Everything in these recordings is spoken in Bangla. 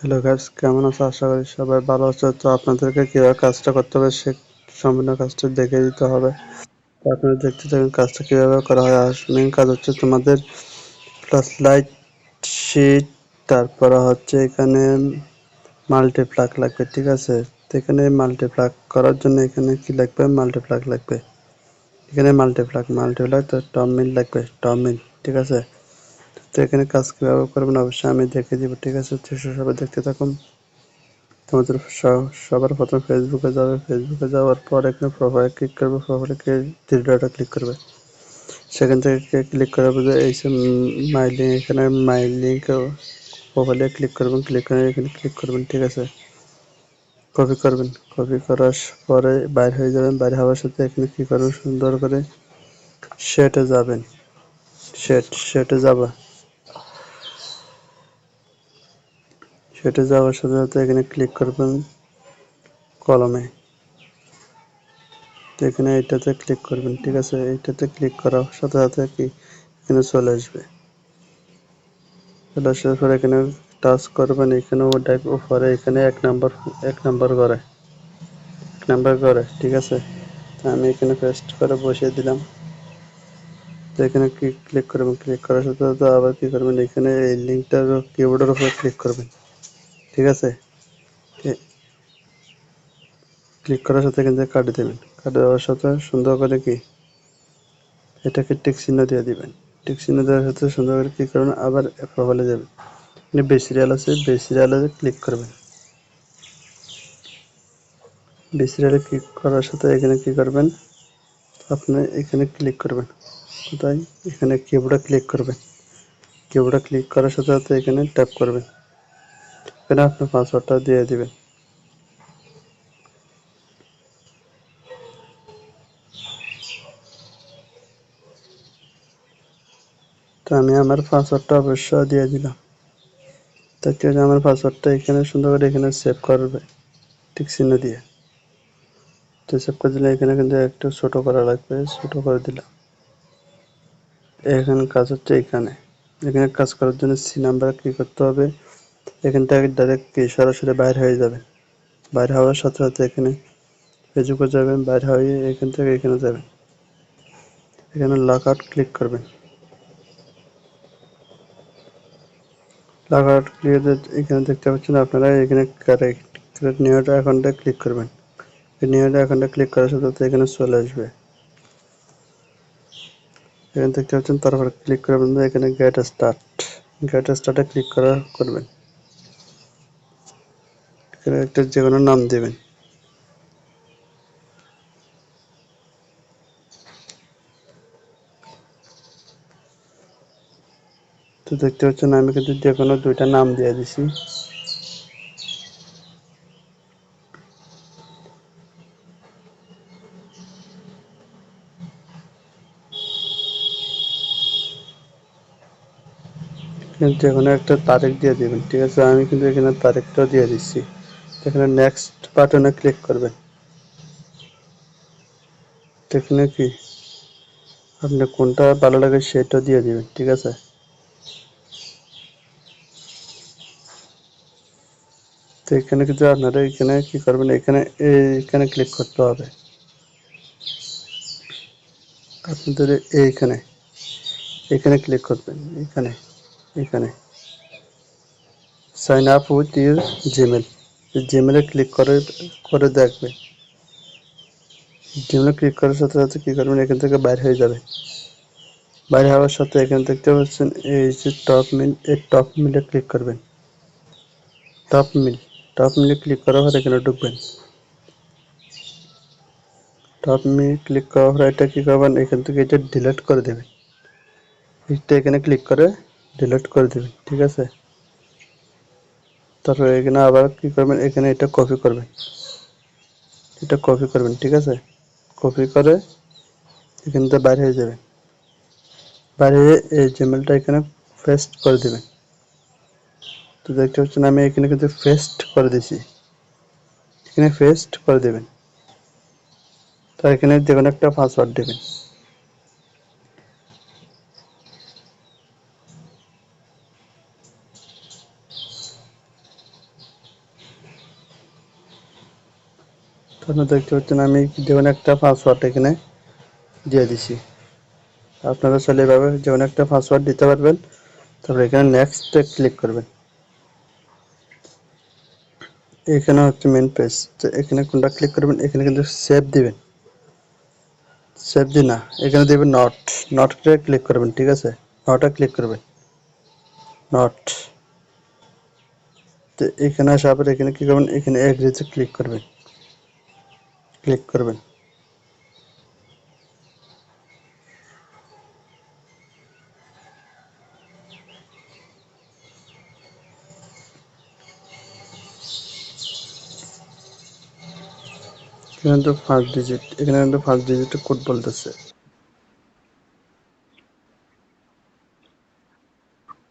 হ্যালো গাইস কেমন আছো? আশা করি সবাই ভালো আছো। তো আপনাদেরকে কীভাবে কাজটা করতে হবে সে সম্পূর্ণ কাজটা দেখে দিতে হবে। আপনারা দেখতে থাকুন কাজটা কীভাবে করা হয়। আর মেন কাজ হচ্ছে তোমাদের প্লাস লাইট শিট তারপরে হচ্ছে এখানে মাল্টিপ্লাক লাগবে, ঠিক আছে? তো এখানে মাল্টিপ্লাক করার জন্য এখানে কি লাগবে? মাল্টিপ্লাক লাগবে। এখানে মাল্টিপ্লাক মাল্টিপ্লাক তো টপ মিল লাগবে টপ মিল ঠিক আছে? তো এখানে কাজ কীভাবে করবেন? অবশ্যই আমি দেখে দিব, ঠিক আছে? তো সবাই দেখতে থাকুন। তোমাদের সবার প্রথম ফেসবুকে যাবে। ফেসবুকে যাওয়ার পর এখানে প্রোফাইল ক্লিক করবে। প্রোফাইলে থ্রি ক্লিক করবে। সেখান থেকে ক্লিক করার পরে এই মাই লিঙ্ক এখানে মাই লিঙ্ক প্রোফাইলে ক্লিক করবেন। ক্লিক করে এখানে ক্লিক করবেন, ঠিক আছে? কপি করবেন। কপি করার পরে বাইর হয়ে যাবেন। বাইরে হওয়ার সাথে এখানে কী করবেন? সুন্দর করে সেটে যাবেন। সেট সেটে যাবা। সেটা যাওয়ার সাথে সাথে এখানে ক্লিক করবেন কলমে। তো এখানে এটাতে ক্লিক করবেন, ঠিক আছে? এইটাতে ক্লিক করার সাথে সাথে কি? এখানে চলে আসবে। চলে আসার পরে এখানে টাচ করবেন এখানে টাইপ উপরে, এখানে এক নাম্বার এক নাম্বার করে। এক নাম্বার করে, ঠিক আছে? আমি এখানে পেস্ট করে বসিয়ে দিলাম। তো এখানে ক্লিক করবেন? ক্লিক করার সাথে সাথে আবার কী করবেন? এখানে এই লিঙ্কটার কিবোর্ডের উপরে ক্লিক করবেন। ঠিক আছে? ক্লিক করার সাথে থেকে কাটে দেবেন। কাটে দেওয়ার সাথে সুন্দর করে কি? এটাকে টিক চিহ্ন দিয়ে দিবেন। টিক চিহ্ন দেওয়ার সাথে সুন্দর করে কী করবেন, আবার প্রোফাইলে যাবেন। এখানে বেসিরিয়াল আছে বেসিরিয়ালে ক্লিক করবেন। বেসিরিয়ালে ক্লিক করার সাথে এখানে কি করবেন? আপনি এখানে ক্লিক করবেন। কোথায় এখানে কিবোর্ডে ক্লিক করবেন। কিবোর্ডে ক্লিক করার সাথে সাথে এখানে ট্যাপ করবেন। এখানে আপনার পাসওয়ার্ডটা দিয়ে দিবেন। তো আমি আমার পাসওয়ার্ডটা অবশ্যই দিয়ে দিলাম। দেখতে আমার পাসওয়ার্ডটা এখানে সুন্দর করে এখানে সেভ করবে, ঠিক চিহ্ন দিয়ে। তো সেভ করে দিলে এখানে কিন্তু একটু ছোট করা লাগবে, ছোট করে দিলাম। এখানে কাজ হচ্ছে এখানে। এখানে কাজ করার জন্য সি নাম্বার কি করতে হবে। এখান থেকে ডাইরেক্ট সরাসরি বাইর হয়ে যাবে। বাইর হওয়ার সাথে সাথে এখানে ফেসবুকে যাবেন, বাইর হয়ে এখান থেকে এখানে যাবেন। এখানে লক আউট ক্লিক করবেন। লক আউট ক্লিক এখানে দেখতে পাচ্ছেন আপনারা, এখানে কারেক্ট নিউ অ্যাকাউন্টে ক্লিক করবেন। নিউ অ্যাকাউন্টে ক্লিক করার সাথে সাথে এখানে চলে আসবে। এখানে দেখতে পাচ্ছেন, তারপর ক্লিক করবেন, এখানে গেট স্টার্ট গেট স্টার্টে ক্লিক করা, করবেন। এখানে একটা যে কোনো নাম দেবেন। তো দেখতে পাচ্ছেন আমি কিন্তু যে কোনো দুইটা নাম দিয়ে দিছি। কিন্তু এখানে একটা তারিখ দিয়ে দিবেন, ঠিক আছে? আমি কিন্তু এখানে তারিখটাও দিয়ে দিচ্ছি। এখানে নেক্সট বাটনে ক্লিক করবেন। এখানে কি? আপনি কোনটা ভালো লাগে সেটা দিয়ে দিবেন, ঠিক আছে? তো এখানে কিন্তু আপনারা এখানে কি করবেন? এখানে এইখানে ক্লিক করতে হবে। আপনাদের এইখানে, এখানে ক্লিক করবেন, এখানে এখানে। Sign up with your Gmail জিমেলে click করে করে দেখবে। জিমেলে ক্লিক করার সাথে সাথে কী করবেন? এখান থেকে বাইর হয়ে যাবে। বাইরে হওয়ার সাথে এখানে দেখতে পাচ্ছেন, এই যে টপ মিল এই টপ মিলে ক্লিক করবেন। টপ মিল টপ মিলে ক্লিক করার পর এখানে ঢুকবেন। টপ মিল ক্লিক করার পর এটা কী করবেন? এখান থেকে এটা ডিলিট করে দেবেন। এটা এখানে ক্লিক করে ডিলিট করে দেবেন, ঠিক আছে? তারপরে এখানে আবার কি করবেন? এখানে এটা কপি করবেন। এটা কপি করবেন, ঠিক আছে? কপি করে এখান থেকে বাইরে হয়ে যাবে বাইরে এই জিমেলটা এখানে পেস্ট করে দেবেন। তো দেখতে পাচ্ছেন আমি এখানে কিন্তু পেস্ট করে দিছি এখানে পেস্ট করে দেবেন। তো এখানে যে কোনো একটা পাসওয়ার্ড দেবেন। আপনারা দেখতে পাচ্ছেন, আমি যেমন একটা পাসওয়ার্ড এখানে দিয়ে দিছি। আপনারা চাইলে এভাবে যেমন একটা পাসওয়ার্ড দিতে পারবেন, তারপর এখানে নেক্সটে ক্লিক করবেন। এখানে হচ্ছে মেন পেজ তো এখানে কোনটা ক্লিক করবেন, এখানে কিন্তু সেভ দিবেন। সেভ দি না, এখানে দেবেন নট নট ক্লিক করবেন, ঠিক আছে? নটা ক্লিক করবেন। নট তো এখানে আসার পর এখানে কি করবেন, এখানে এগ্রিতে ক্লিক করবেন। ক্লিক করবেন এখানে তো ফার্স্ট ডিজিট এখানে কিন্তু ফার্স্ট ডিজিট কোড বলতেছে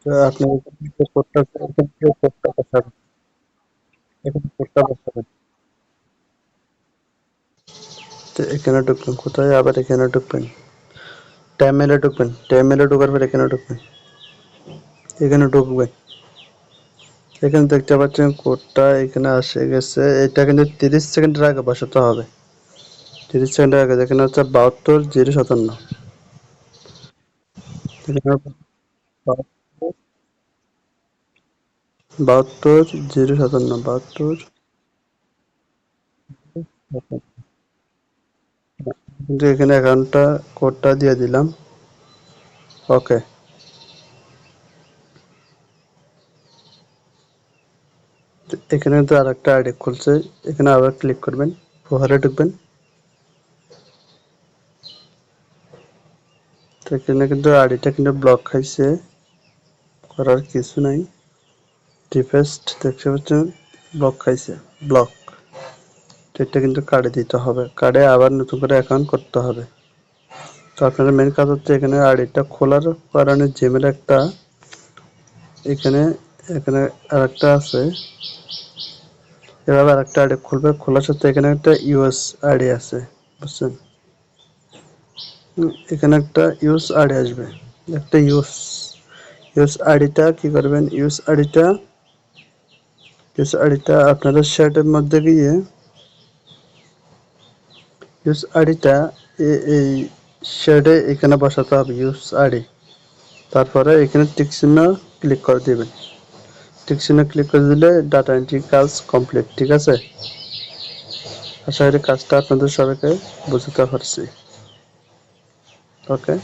তো আপনি কোডটা কোডটা বসাবেন এখানে কোডটা বসাবেন তো এখানে ঢুকবেন, কোথায়? আবার এখানে ঢুকবেন। টাইমেলে ঢুকবেন। টাইমেলে ঢোকার পর এখানে ঢুকবেন। এখানে ঢুকবেন। এখানে দেখতে পাচ্ছেন কোডটা এখানে আসে গেছে। এটা কিন্তু তিরিশ সেকেন্ডের আগে বসাতে হবে। তিরিশ সেকেন্ডের আগে। এখানে হচ্ছে বাহাত্তর, জিরো, সাতান্ন। বাহাত্তর জিরো, সাতান্ন। বাহাত্তর কিন্তু এখানে অ্যাকাউন্টটা কোডটা দিয়ে দিলাম। ওকে এখানে তো আর একটা আইডি খুলছে। এখানে আবার ক্লিক করবেন প্রোফাইলে ঢুকবেন। তো এখানে কিন্তু আইডিটা কিন্তু ব্লক খাইছে করার কিছু নাই। রিফেস্ট দেখতে পাচ্ছেন ব্লক খাইছে ব্লক এটা কিন্তু কার্ডে দিতে হবে। কার্ডে আবার নতুন করে অ্যাকাউন্ট করতে হবে। তো আপনাদের মেন কাজ হচ্ছে এখানে আইডিটা খোলার কারণে জিমেল একটা এখানে এখানে আর একটা আছে। এভাবে আরেকটা আইডি খুলবে। খোলার সাথে এখানে একটা ইউএস আইডি আছে, বুঝছেন? এখানে একটা ইউএস আইডি আসবে। একটা ইউএস ইউএস আইডিটা কি করবেন? ইউএস আইডিটা ইউএস আইডিটা আপনাদের শ্যাটের মধ্যে গিয়ে ইউএস আইডিটা এই শেডে এখানে বসাতে হবে ইউস আইডি তারপরে এখানে টিকচিহ্ন ক্লিক করে দেবেন। টিকচিহ্ন ক্লিক করে দিলে ডাটা এন্ট্রি কাজ কমপ্লিট ঠিক আছে? আশা করি কাজটা আপনাদের সবাইকে বুঝতে পারছি। ওকে